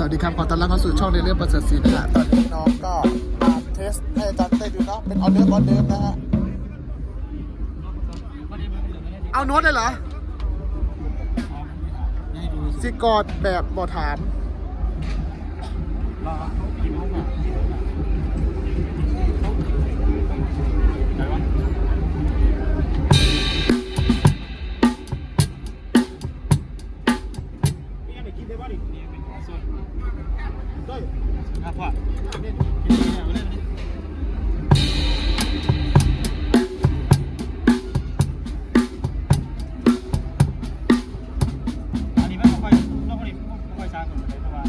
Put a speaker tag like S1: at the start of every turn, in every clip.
S1: สวัสดีครับ ขอต้อนรับเข้าสู่ช่องเรื่องประเสริฐศรีนะฮะตอนนี้น้องก็มาเทสให้อาจารย์เต้ดูเนาะเป็นออเดิร์ออเดิร์นะฮะ เอาโน้ตเลยเหรอ สิกอดแบบบอถาม
S2: ครับพ่ออันนี้ไม่ค่อยไม่ค่อยไม่ค่อยช้าคนเลยเพราะว่า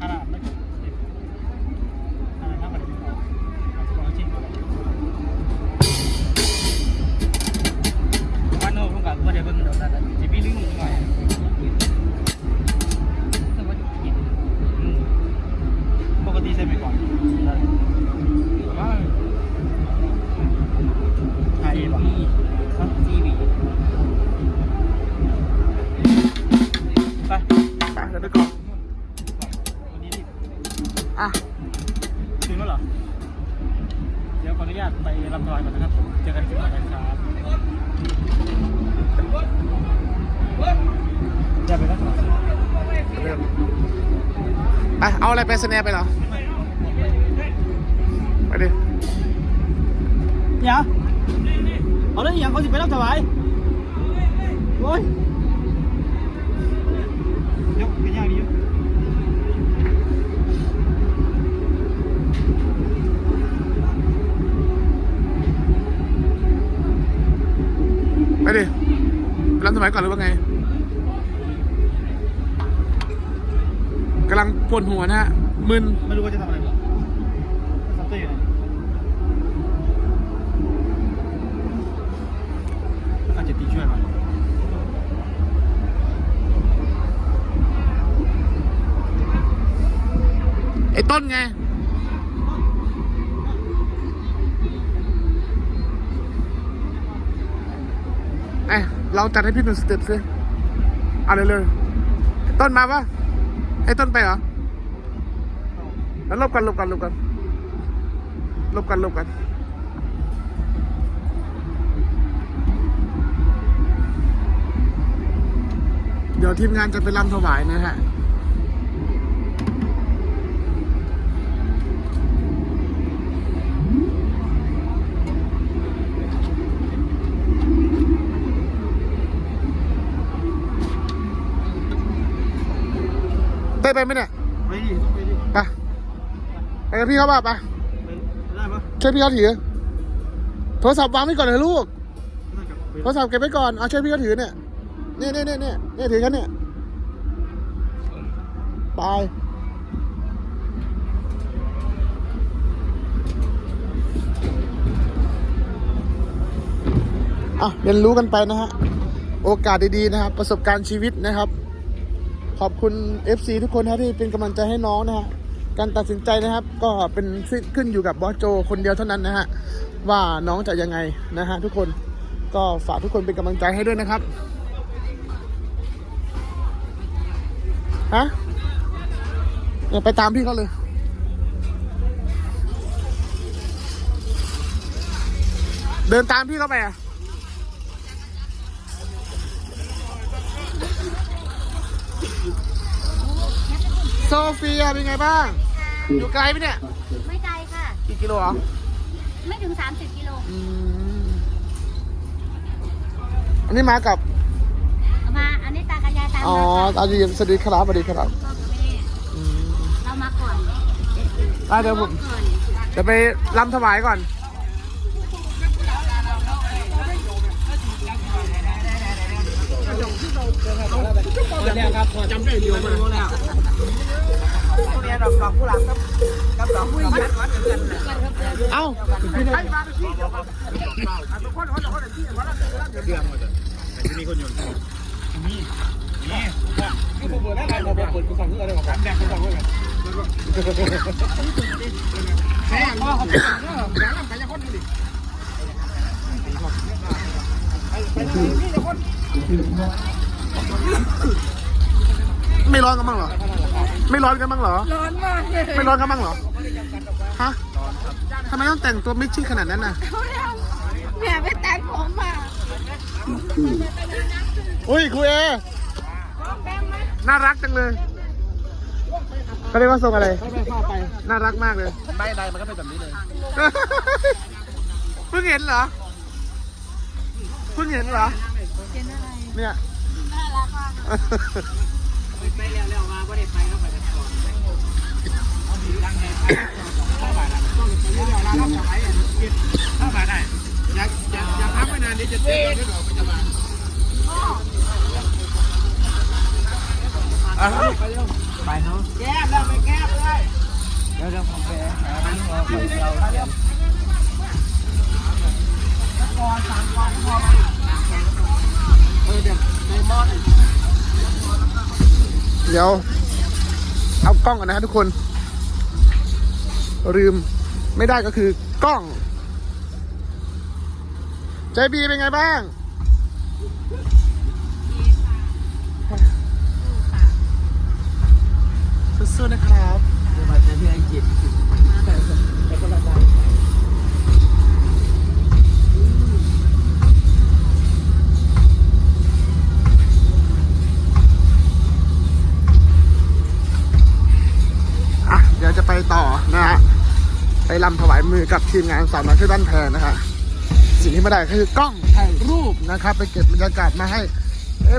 S2: ขนาดไม่จบถ้า อะ ถึงแล้วเหรอ เดี๋ยวขออนุญาตไปลำทอยก่อนนะครับผมเจอกันที่ต่อไปครับจะไปแล้วเหรอ
S1: เริ่มไปเอาอะไรไปสแนปไปเหรอ ไปดิ
S2: เนี่ยเอาแล้วอย่างเขาสิไปรับถวายโอ้ยยกเป็นอย่างนี้
S1: ดิรำสมัยก่อนหรือว่าไงกำลังปวดหัวนะฮะมึน
S2: ไม่รู้ว่าจะทำอะไรหรอทำตัวอยู่ไหนอาจจะตีช่วยมัน
S1: ไอ้ต้นไง เราจัดให้พี่หนึ่งสเต็ปสิเอาเลยเลยๆต้นมาปะไอ้ต้นไปเหรอแล้วลบกันลบกันลบกันลบกันลบกันเดี๋ยวทีมงานจะไปรำถวายนะฮะ ได้ไปไหมเนี่ย
S2: ไปดิต้องไปดิ
S1: ไปไปกับพี่เขาป่ะไป
S2: ไปได้ปะ
S1: ช่วยพี่เขาถือโทรศัพท์วางไว้ก่อนเลยลูก
S2: น่าจะไป
S1: โทรศัพท์เก็บไว้ก่อนเอาช่วยพี่เขาถือเนี่ยเนี่ยเนี่ยเนี่ยเนี่ยเนี่ยถือกันเนี่ยไปอะเรียนรู้กันไปนะฮะ โอกาสดีๆนะครับ ประสบการณ์ชีวิตนะครับ ขอบคุณ FC ทุกคนนะที่เป็นกำลังใจให้น้องนะฮะการตัดสินใจนะครับ ก็เป็นขึ้นอยู่กับบอสโจคนเดียวเท่านั้นนะฮะว่าน้องจะยังไงนะฮะทุกคนก็ฝากทุกคนเป็นกำลังใจให้ด้วยนะครับฮะเนี่ยไปตามพี่เขาเลยเดินตามพี่เขาไปอะ โซเฟียเป็นไงบ้าง อยู่ไกลไหมเนี่ย
S3: ไม่ไกลค่ะ
S1: กี่กิโลเหรอ
S3: ไม่ถึง 30 กิโล
S1: อืมอันนี้มากับ
S3: เอามาอันนี้ตากับยายตาม
S1: อ๋อ
S3: มาค่ะ
S1: ตาดีสวัสดีครับสวัสดีครับ
S3: พ่อกับแม่
S1: อืม
S3: เรามาก่อน
S1: อะเดี๋ยวผม
S3: ก่อน
S1: เดี๋ยวไปรำถวายก่อน
S2: แล้ว ครับพอจำได้อยู่มาแล้ว
S1: เอ้า
S2: จะมีคนอยู่นี่นี่นี่ผมเปิดได้ไงผมเปิดกูฟังเพื่อนอะไรของกันแดงกูฟังเพื่อนแม่พ่อเขาเป็นเรื่องแดงไปยังคนดิ
S1: ไม่ร้อนกันบ้างเหรอ ไม่ร้อนกันบ้างเหรอ
S3: ร้อนมากเลย
S1: ไม่ร้อนกันบ้างเหรอ ฮะร้อนครับทำไมต้องแต่งตัวไม่ชิดขนาดนั้นน่ะ
S3: แม่ไปแต่งผมอะ
S1: อุ้ยครูเอน่ารักจังเลยเขาเรียกว่าทรงอะไร
S4: ไม่ไม่เข้าไป
S1: น่ารักมากเลย
S4: ไม่ใดมันก็เป็นแบบนี้เลย
S1: เพิ่งเห็นเหรอ เพิ่งเห็นเหรอ เนี่ย
S3: น่ารักมาก
S4: ไปเร็วๆมาก็ได้ไปเข้าไปกันก่อนเอาดีดังไงไปเข้าไปแล้วต้องไปเรื่อยๆแล้วเข้าไปเข้าไปได้อยากอยากอยากพักไม่นานนี้จะเจ๊ได้หรอปัจจุบัน
S1: อะ
S4: ไปเนาะแก้มแล้วไปแก้มเลยเดี๋ยวเดี๋ยวผมแก้ไปเราเรา เดี๋ยว เอา
S1: กล้องก่อนนะฮะทุกคน ลืมไม่ได้ก็คือกล้อง ใจบีเป็นไงบ้าง สู้ๆนะครับ
S4: เดี๋ยวมาเจอที่อัง ลำ
S1: ถวายมือกับทีมงานสาวน้อยที่บ้านแพงนะฮะสิ่งที่ไม่ได้คือกล้องถ่ายรูปนะครับ ไปเก็บบรรยากาศมาให้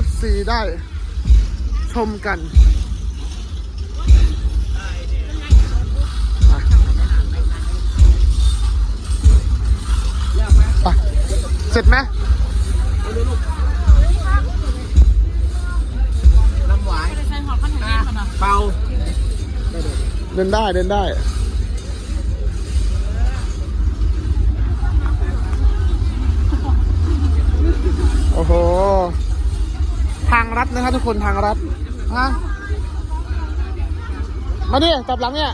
S1: FC ได้ชมกันอะไปเสร็จไหม
S4: น้ำหวานเปา
S1: เดินได้เดินได้ ทางรัฐนะครับทุกคนทางรัฐฮะมาดิจับหลังเนี่ย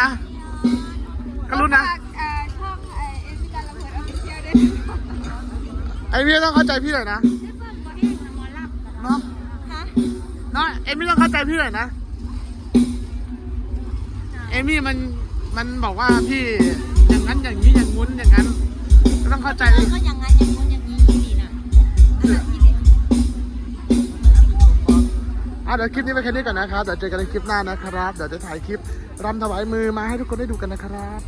S1: นะก็รู้นะ
S3: เอ่อช่องเอ่อเอ็มพีการระเบิดออฟฟิเชียลด้วย
S1: ไอพี่ต้องเข้าใจพี่หน่อยนะ
S5: เพื่อนบอดี้หมอลำ
S1: เนาะ
S3: ฮะ
S1: เนาะเอมมี่ต้องเข้าใจพี่หน่อยนะเอมมี่มันมันบอกว่าพี่อย่างนั้นอย่างนี้อย่างงุ้นอย่างนั้นก็ต้องเข้าใจ
S5: เออก็อย่างนั้นอย่างนู้นอย่างนี้ดีนะ
S1: เดี๋ยวคลิปนี้ไปแค่นี้ก่อนนะครับเดี๋ยวเจอกันในคลิปหน้านะครับ เดี๋ยวจะถ่ายคลิปรำถวายมือมาให้ทุกคนได้ดูกันนะครับ